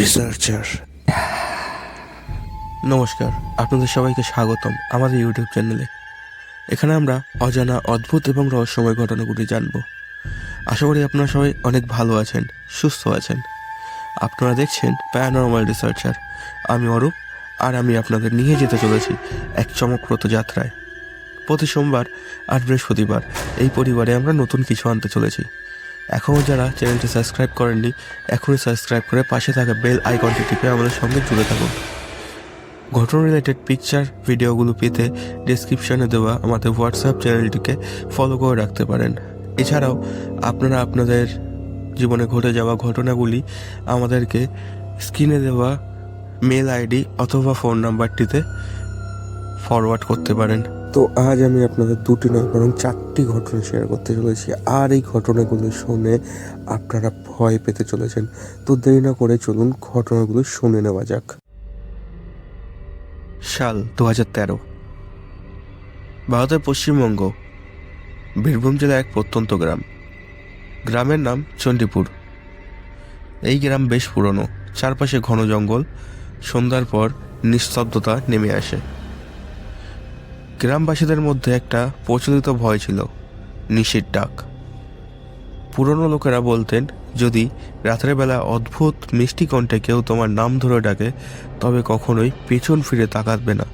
Researcher নমস্কার, আপনাদের সবাইকে স্বাগতম আমাদের ইউটিউব চ্যানেলে। এখানে আমরা অজানা, অদ্ভুত এবং রহস্যময় ঘটনাগুলি জানব। আশা করি আপনারা সবাই অনেক ভালো আছেন, সুস্থ আছেন। আপনারা দেখছেন প্যারানর্মাল রিসার্চার। আমি অরূপ, আর আমি আপনাদের নিয়ে যেতে চলেছি এক চমকপ্রদ যাত্রায়। প্রতি সোমবার আর বৃহস্পতিবার এই পরিবারে আমরা নতুন কিছু আনতে চলেছি। এখনও যারা চ্যানেলটি সাবস্ক্রাইব করেননি, এখনই সাবস্ক্রাইব করে পাশে থাকা বেল আইকনটি টিপে আমাদের সঙ্গে জুড়ে থাকুন। ঘটনা রিলেটেড পিকচার ভিডিওগুলো পেতে ডেসক্রিপশনে দেওয়া আমাদের হোয়াটসঅ্যাপ চ্যানেলটিকে ফলো করে রাখতে পারেন। এছাড়াও, আপনারা আপনাদের জীবনে ঘটে যাওয়া ঘটনাগুলি আমাদেরকে স্ক্রিনে দেওয়া মেল আইডি অথবা ফোন নাম্বারটিতে ফরওয়ার্ড করতে পারেন। তো আজ আমি আপনাদের দুটি নয়, বরং চারটি ঘটনা শেয়ার করতে চলেছি। আর এই ঘটনাগুলো শুনে আপনারা ভয় পেতে চলেছেন। তো দেরি না করে চলুন ঘটনাগুলো শুনে নেওয়া যাক। সাল দু হাজার তেরো। ভারতের পশ্চিমবঙ্গ, বীরভূম জেলার এক প্রত্যন্ত গ্রাম। গ্রামের নাম চণ্ডীপুর। এই গ্রাম বেশ পুরনো। চারপাশে ঘন জঙ্গল। সন্ধ্যার পর নিস্তব্ধতা নেমে আসে। গ্রামবাসীদের মধ্যে একটা প্রচলিত ভয় ছিল, নিশির ডাক। পুরনো লোকেরা বলতেন, যদি রাতের বেলা অদ্ভুত মিষ্টি কণ্ঠে কেউ তোমার নাম ধরে ডাকে, তবে কখনোই পেছন ফিরে তাকাতবে না।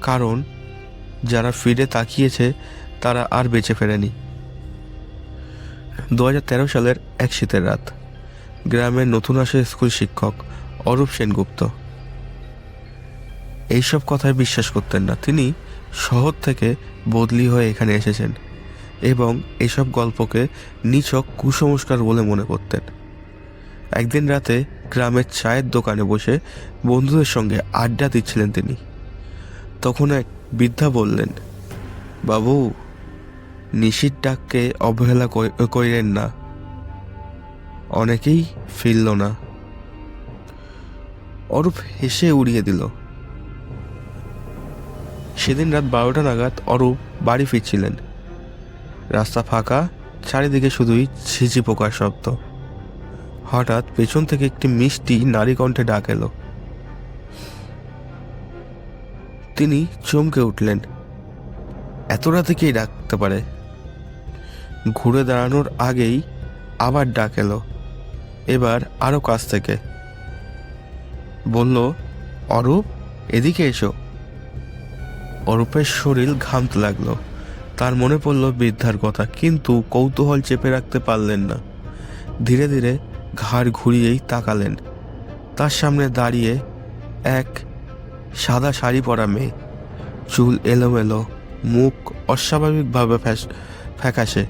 কারণ, যারা ফিরে তাকিয়েছে, তারা আর বেঁচে ফেরেনি। দু হাজার তেরো সালের এক শীতের রাত, গ্রামের নতুন আসে স্কুল শিক্ষক অরূপ সেনগুপ্ত। এইসব কথায় বিশ্বাস করতেন না। তিনি শহর থেকে বদলি হয়ে এখানে এসেছেন এবং এসব গল্পকে নিছক কুসংস্কার বলে মনে করতেন। একদিন রাতে গ্রামের চায়ের দোকানে বসে বন্ধুদের সঙ্গে আড্ডা দিচ্ছিলেন তিনি। তখন এক বৃদ্ধা বললেন, বাবু, নিশির ডাককে অবহেলা কইরেন না। অনেকেই ফিরল না। অরূপ হেসে উড়িয়ে দিল। সেদিন রাত বারোটা নাগাদ অরূপ বাড়ি ফিরছিলেন। রাস্তা ফাঁকা, চারিদিকে শুধুই ঝিঝি পোকার শব্দ। হঠাৎ পেছন থেকে একটি মিষ্টি নারী কণ্ঠে ডাক এলো। তিনি চমকে উঠলেন। এত রাতে কে ডাকতে পারে? ঘুরে দাঁড়ানোর আগেই আবার ডাক এলো। এবার আরও কাছ থেকে। বলল, অরূপ, এদিকে এসো। অরূপের শরীর ঘামতে লাগল। তার মনে পড়ল বৃদ্ধার কথা, কিন্তু কৌতূহল চেপে রাখতে পারলেন না। ধীরে ধীরে ঘাড় ঘুরিয়েই তাকালেন। তার সামনে দাঁড়িয়ে এক সাদা শাড়ি পরা মেয়ে। চুল এলোমেলো, মুখ অস্বাভাবিকভাবে ফ্যাকাশে।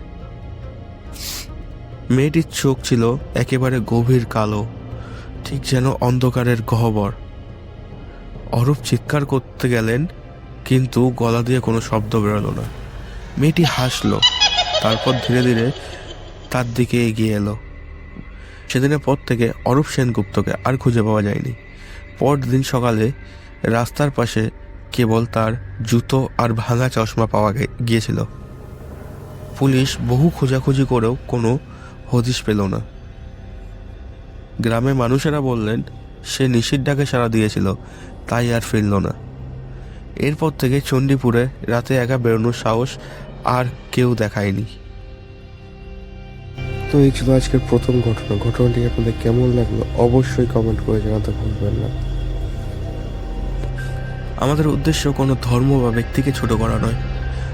মেয়েটির চোখ ছিল একেবারে গভীর কালো, ঠিক যেন অন্ধকারের গহ্বর। অরূপ চিৎকার করতে গেলেন কিন্তু গলা দিয়ে কোনো শব্দ বেরোলো না। মেয়েটি হাসলো, তারপর ধীরে ধীরে তার দিকে এগিয়ে এলো। সেদিনের পর থেকে অরূপ সেনগুপ্তকে আর খুঁজে পাওয়া যায়নি। পরদিন সকালে রাস্তার পাশে কেবল তার জুতো আর ভাঙা চশমা পাওয়া গিয়েছিল। পুলিশ বহু খোঁজাখুঁজি করেও কোনো হদিশ পেল না। গ্রামের মানুষেরা বললেন, সে নিশির ডাকে সাড়া দিয়েছিল, তাই আর ফিরল না। এরপর থেকে চণ্ডীপুরে রাতে একা বেরোনোর সাহস আর কেউ দেখায়নি। তো এই ছিল আজকের প্রথম ঘটনা। ঘটনাটি আপনাদের কেমন লাগল অবশ্যই কমেন্ট করে জানাতে ভুলবেন না। আমাদের উদ্দেশ্য কোনো ধর্ম বা ব্যক্তিকে ছোট করা নয়।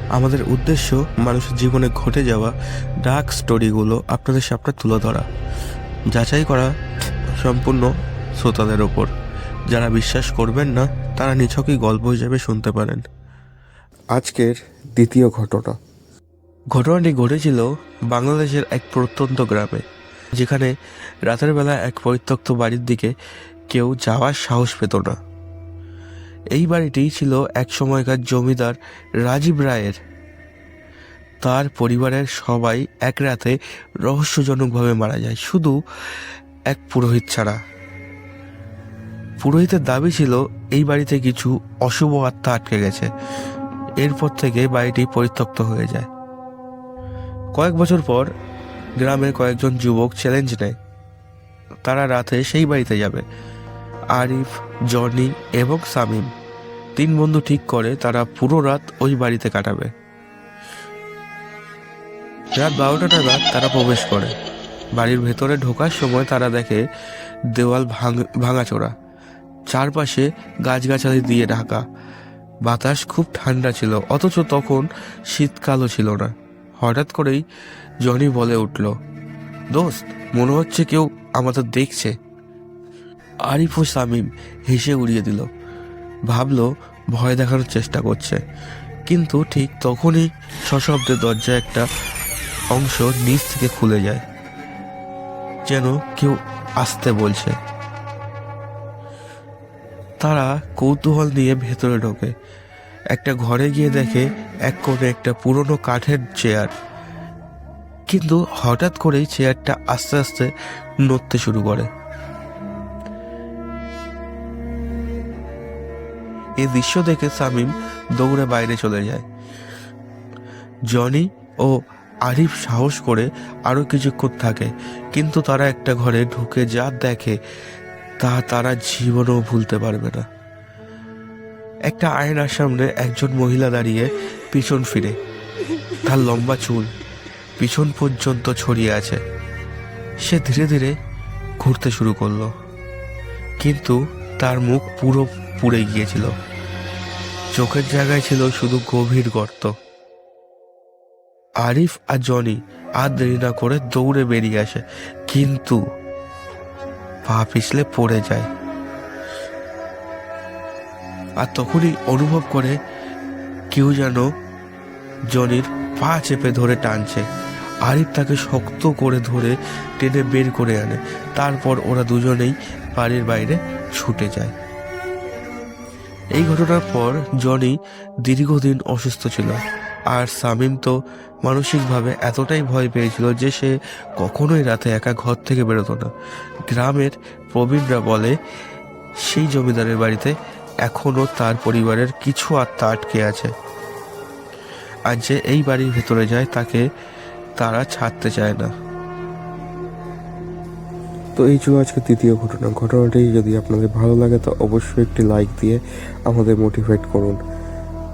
আমাদের উদ্দেশ্য মানুষের জীবনে ঘটে যাওয়া ডার্ক স্টোরিগুলো আপনাদের সামনে তুলে ধরা। যাচাই করা সম্পূর্ণ শ্রোতাদের ওপর। যারা বিশ্বাস করবেন না তারা নিছকই গল্প হিসেবে শুনতে পারেন। আজকের দ্বিতীয় ঘটনা। ঘটনাটি ঘটেছিল বাংলাদেশের এক প্রত্যন্ত গ্রামে, যেখানে রাতের বেলা এক পরিত্যক্ত বাড়ির দিকে কেউ যাওয়ার সাহস পেত না। এই বাড়িটি ছিল এক সময়কার জমিদার রাজীব রায়ের। তার পরিবারের সবাই এক রাতে রহস্যজনকভাবে মারা যায়, শুধু এক পুরোহিত ছাড়া। পুরোহিতের দাবি ছিল, এই বাড়িতে কিছু অশুভ আত্মা আটকে গেছে। এরপর থেকে বাড়িটি পরিত্যক্ত হয়ে যায়। কয়েক বছর পর গ্রামের কয়েকজন যুবক চ্যালেঞ্জ নেয়। তারা রাতে সেই বাড়িতে যাবে। আরিফ, জনি এবং সামিম তিন বন্ধু ঠিক করে তারা পুরো রাত ওই বাড়িতে কাটাবে। রাত বারোটা নাগাদ তারা প্রবেশ করে। বাড়ির ভেতরে ঢোকার সময় তারা দেখে দেওয়াল ভাঙ- ভাঙাচোরা। চারপাশে গাছগাছালি দিয়ে ঢাকা। বাতাস খুব ঠান্ডা ছিল, অথচ তখন শীতকালও ছিল না। হঠাৎ করেই জনি বলে উঠল, দোস্ত, মনে হচ্ছে কেউ আমাদের দেখছে। আরিফ ও সামিম হেসে উড়িয়ে দিল। ভাবলো, ভয় দেখানোর চেষ্টা করছে। কিন্তু ঠিক তখনই সশব্দে দরজা একটা অংশ নিচ থেকে খুলে যায়। যেন কেউ আসতে বলছে। তারা কৌতূহল নিয়ে ভেতরে ঢোকে। একটা ঘরে গিয়ে দেখে এক কোণে একটা পুরনো কাঠের চেয়ার। কিন্তু হঠাৎ করেই চেয়ারটা আস্তে আস্তে নড়তে শুরু করে। এই দৃশ্য দেখে সামিম দৌড়ে বাইরে চলে যায়। জনি ও আরিফ সাহস করে আরও কিছুক্ষণ থাকে, কিন্তু তারা একটা ঘরে ঢুকে যা দেখে তা তারা জীবনেও ভুলতে পারবে না। একটা আয়নার সামনে একজন মহিলা দাঁড়িয়ে পিছন ফিরে। তার লম্বা চুল পিছন পর্যন্ত ছড়িয়ে আছে। সে ধীরে ধীরে ঘুরতে শুরু করল। কিন্তু তার মুখ পুরো পুড়ে গিয়েছিল। চোখের জায়গায় ছিল শুধু গভীর গর্ত। আরিফ আর জনি আর দেরি না করে দৌড়ে বেরিয়ে আসে। কিন্তু পা পিছলে পড়ে যায়। আর তখনই অনুভব করে কেউ যেন জনির পা চেপে ধরে টানছে। আরিফ তাকে শক্ত করে ধরে টেনে বের করে আনে। তারপর ওরা দুজনেই বাড়ির বাইরে ছুটে যায়। এই ঘটনার পর জনি দীর্ঘদিন অসুস্থ ছিল। আর সামিম তো মানসিকভাবে এতটাই ভয় পেয়েছিল যে সে কখনোই রাতে একা ঘর থেকে বেরোতো না। গ্রামের প্রবীণরা বলে, সেই জমিদারের বাড়িতে এখনও তার পরিবারের কিছু আত্মা আটকে আছে। আর যে এই বাড়ির ভেতরে যায়, তাকে তারা ছাড়তে চায় না। তো এই ছিল আজকে তৃতীয় ঘটনা। ঘটনাটি যদি আপনাদের ভালো লাগে, তো অবশ্যই একটি লাইক দিয়ে আমাদের মোটিভেট করুন।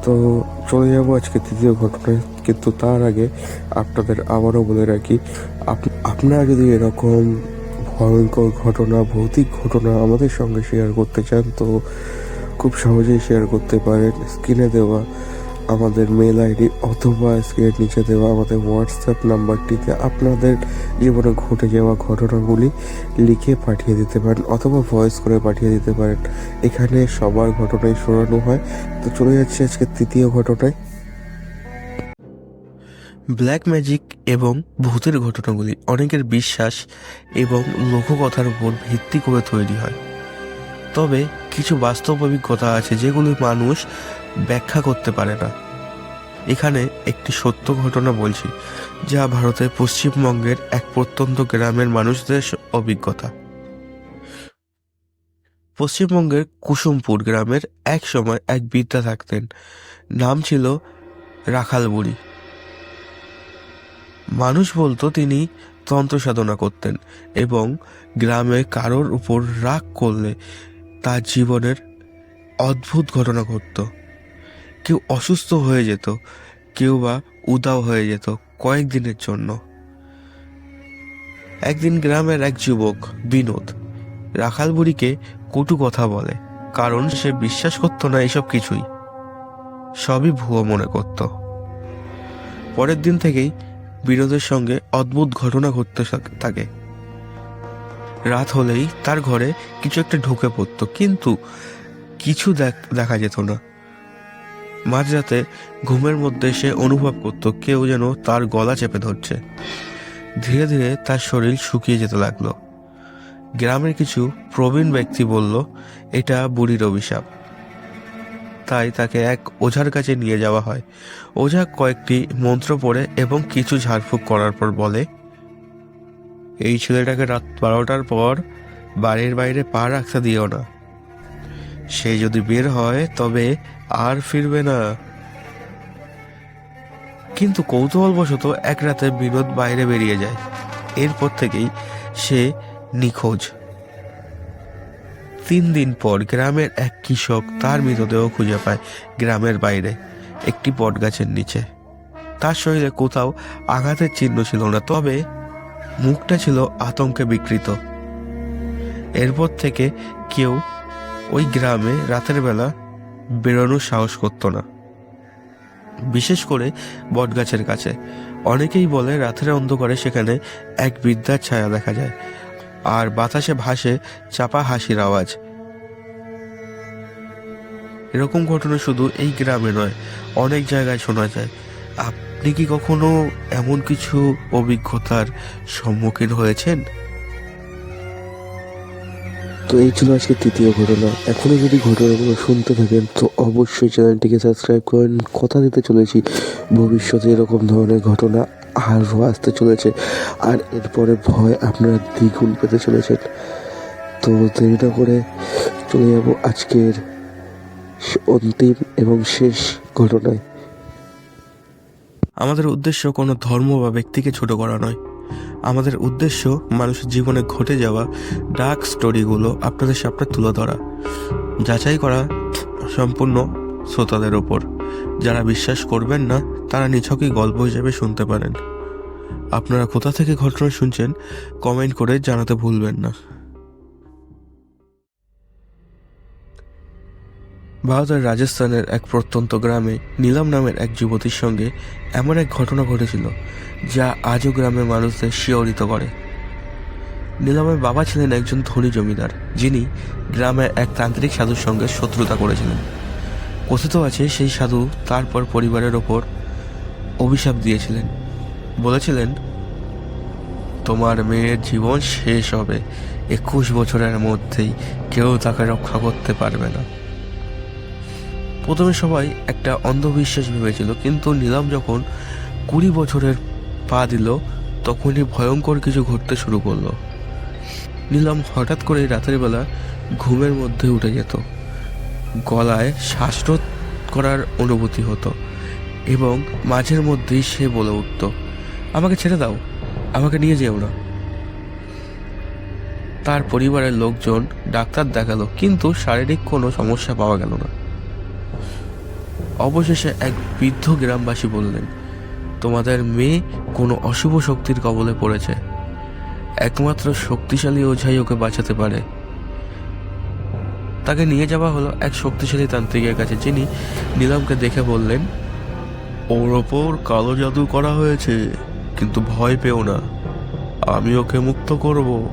তো চলে যাব আজকে তৃতীয় ঘটনায়। কিন্তু তার আগে আপনাদের আবারও বলে রাখি, আপ- আপনারা যদি এরকম ভয়ঙ্কর ঘটনা, ভৌতিক ঘটনা আমাদের সঙ্গে শেয়ার করতে চান, তো খুব সহজেই শেয়ার করতে পারেন। স্ক্রিনে দেওয়া আমাদের মেল আইডি অথবা স্ক্রিনের নিচে দেওয়া আমাদের হোয়াটসঅ্যাপ নাম্বারটিতে আপনাদের জীবনে ঘটে যাওয়া ঘটনাগুলি লিখে পাঠিয়ে দিতে পারেন অথবা ভয়েস করে পাঠিয়ে দিতে পারেন। এখানে সবার ঘটনাই শোনানো হয়। তো চলে যাচ্ছে আজকে তৃতীয় ঘটনায়। ব্ল্যাক ম্যাজিক এবং ভূতের ঘটনাগুলি, অনেকের বিশ্বাস এবং লোককথার উপর ভিত্তি করে তৈরি হয়। তবে কিছু বাস্তব অভিজ্ঞতা আছে যেগুলি মানুষ ব্যাখ্যা করতে পারে না। এখানে একটি সত্য ঘটনা বলছি, যা ভারতের পশ্চিমবঙ্গের এক প্রত্যন্ত গ্রামের মানুষদের অভিজ্ঞতা। পশ্চিমবঙ্গের কুসুমপুর গ্রামের এক সময় এক বিদ্যা থাকতেন। নাম ছিল রাখাল বুড়ি মানুষ বলতো তিনি তন্ত্র সাধনা করতেন এবং গ্রামে কারোর উপর রাগ করলে তার জীবনের অদ্ভুত ঘটনা ঘটতো। কেউ অসুস্থ হয়ে যেত, কেউ বা উদাও হয়ে যেত কয়েকদিনের জন্য। একদিন গ্রামের এক যুবক, বিনোদ, রাখাল বুড়িকে কটু কথা বলে, কারণ সে বিশ্বাস করতো না এসব কিছুই। সবই ভুয়ো মনে করত। পরের দিন থেকেই বিনোদের সঙ্গে অদ্ভুত ঘটনা ঘটতে থাকে রাত হলেই তার ঘরে কিছু একটা ঢুকে পড়তো, কিন্তু কিছু দেখ- যেত না। মাঝরাতে ঘুমের মধ্যে সে অনুভব করত কেউ যেন তার গলা চেপে ধরছে। ধীরে ধীরে তার শরীর শুকিয়ে যেতে লাগল। গ্রামের কিছু প্রবীণ ব্যক্তি বলল, এটা বুড়ির অভিশাপ। তাই তাকে এক ওঝার কাছে নিয়ে যাওয়া হয়। ওঝা কয়েকটি মন্ত্র পড়ে এবং কিছু ঝাড়ফুঁক করার পর বলে, এই ছেলেটাকে রাত বারোটার পর বাড়ির বাইরে পা রাখতে দিও না। সে যদি বের হয়, তবে আর ফিরবে না। কিন্তু কৌতূহলবশত এক রাতে বিনোদ বাইরে বেরিয়ে যায়। এরপর থেকেই সে নিখোঁজ। তিন দিন পর গ্রামের এক কৃষক তার মৃতদেহ খুঁজে পায় গ্রামের বাইরে, একটি বটগাছের নিচে। তার শরীরে কোথাও আঘাতের চিহ্ন ছিল না, তবে মুখটা ছিল আতঙ্কে বিকৃত। এরপর থেকে কেউ ওই গ্রামে রাতের বেলা বেরোনোর সাহস করতো না। বিশেষ করে বটগাছের কাছে। অনেকেই বলে রাতের অন্ধকারে সেখানে এক বৃদ্ধার ছায়া দেখা যায় আর বাতাসে ভাসে চাপা হাসির আওয়াজ। এরকম ঘটনা শুধু এই গ্রামে নয়, অনেক জায়গায় শোনা যায়। আপনি কি কখনো এমন কিছু অভিজ্ঞতার সম্মুখীন হয়েছেন? তো এই ছিল আজকে তৃতীয় ঘটনা। এখনও যদি ঘটনাগুলো শুনতে থাকেন, তো অবশ্যই চ্যানেলটিকে সাবস্ক্রাইব করেন। কথা দিতে চলেছি, ভবিষ্যতে এরকম ধরনের ঘটনা আরও আসতে চলেছে। আর এরপরে ভয় আপনারা দ্বিগুণ পেতে চলেছেন। তো দেরি না করে চলে যাব আজকের অন্তিম এবং শেষ ঘটনায়। আমাদের উদ্দেশ্য কোনো ধর্ম বা ব্যক্তিকে ছোট করা নয়। আমাদের উদ্দেশ্য মানুষের জীবনে ঘটে যাওয়া ডার্ক স্টোরিগুলো আপনাদের সামনে তুলে ধরা। যাচাই করা সম্পূর্ণ শ্রোতাদের ওপর যারা বিশ্বাস করবেন না, তারা নিছকই গল্প হিসেবে শুনতে পারেন। আপনারা কোথা থেকে ঘটনা শুনছেন কমেন্ট করে জানাতে ভুলবেন না। ভারতের রাজস্থানের এক প্রত্যন্ত গ্রামে নীলম নামের এক যুবতীর সঙ্গে এমন এক ঘটনা ঘটেছিল, যা আজও গ্রামের মানুষদের শিহরিত করে। নীলমের বাবা ছিলেন একজন ধনী জমিদার, যিনি গ্রামের এক তান্ত্রিক সাধুর সঙ্গে শত্রুতা করেছিলেন। কথিত আছে সেই সাধু তারপর পরিবারের ওপর অভিশাপ দিয়েছিলেন। বলেছিলেন, তোমার মেয়ের জীবন শেষ হবে, একুশ বছরের মধ্যেই কেউ তাকে রক্ষা করতে পারবে না। প্রথমে সবাই একটা অন্ধবিশ্বাস ভেবেছিল, কিন্তু নিলাম যখন কুড়ি বছরের পা দিল, তখনই ভয়ঙ্কর কিছু ঘটতে শুরু করল। নিলাম হঠাৎ করে রাতের বেলা ঘুমের মধ্যে উঠে যেত। গলায় শ্বাসরোধ করার অনুভূতি হতো এবং মাঝের মধ্যেই সে বলে উঠত, আমাকে ছেড়ে দাও, আমাকে নিয়ে যেও না। তার পরিবারের লোকজন ডাক্তার দেখাল, কিন্তু শারীরিক কোনো সমস্যা পাওয়া গেল না। অবশেষে এক বৃদ্ধ গ্রামবাসী বললেন, তোমাদের মেয়ে কোনো অশুভ শক্তির কবলে পড়েছে। একমাত্র শক্তিশালী ওঝাই ওকে বাঁচাতে পারে। তাকে নিয়ে যাওয়া হলো এক শক্তিশালী তান্ত্রিকের কাছে। যিনি নীলমকে দেখে বললেন, ওর ওপর কালো জাদু করা হয়েছে, কিন্তু ভয় পেও না। আমি ওকে মুক্ত করব।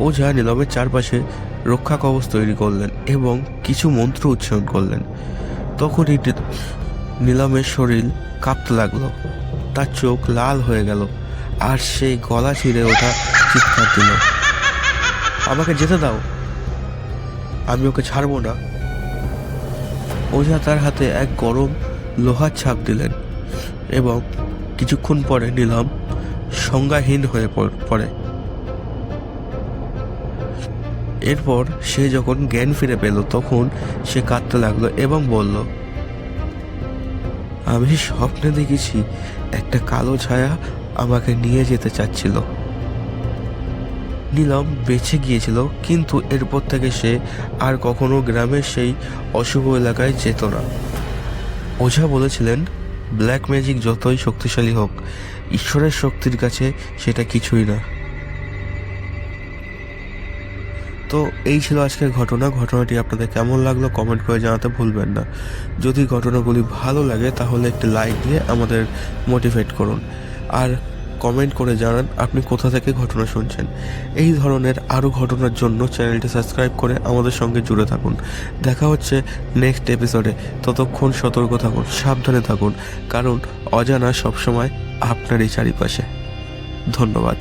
ওঝা নীলমের চারপাশে রক্ষা কবচ তৈরি করলেন এবং কিছু মন্ত্র উচ্চারণ করলেন। তখনই নি- নীলমের শরীর কাঁপতে লাগল। তার চোখ লাল হয়ে গেল আর সেই গলা ছিঁড়ে ওঠা চিৎকার দিল। আমাকে যেতে দাও। আমি ওকে ছাড়বো না। ওঝা তার হাতে এক গরম লোহার ছাপ দিলেন এবং কিছুক্ষণ পরে নিলাম সংজ্ঞাহীন হয়ে পড়ে। এরপর সে যখন জ্ঞান ফিরে পেল, তখন সে কাঁদতে লাগল এবং বলল, আমি স্বপ্নে দেখেছি একটা কালো ছায়া আমাকে নিয়ে যেতে চাচ্ছিল। নীলম বেঁচে গিয়েছিল, কিন্তু এরপর থেকে সে আর কখনো গ্রামের সেই অশুভ এলাকায় যেত না। ওঝা বলেছিলেন, ব্ল্যাক ম্যাজিক যতই শক্তিশালী হোক, ঈশ্বরের শক্তির কাছে সেটা কিছুই না। তো এই ছিল আজকের ঘটনা। ঘটনাটি আপনাদের কেমন লাগল কমেন্ট করে জানাতে ভুলবেন না। যদি ঘটনাগুলি ভালো লাগে তাহলে একটি লাইক দিয়ে আমাদের মোটিভেট করুন। আর কমেন্ট করে জানান আপনি কোথা থেকে ঘটনা শুনছেন। এই ধরনের আরও ঘটনার জন্য চ্যানেলটি সাবস্ক্রাইব করে আমাদের সঙ্গে জুড়ে থাকুন। দেখা হচ্ছে নেক্সট এপিসোডে। ততক্ষণ সতর্ক থাকুন, সাবধানে থাকুন, কারণ অজানা সবসময় আপনারই চারিপাশে। ধন্যবাদ।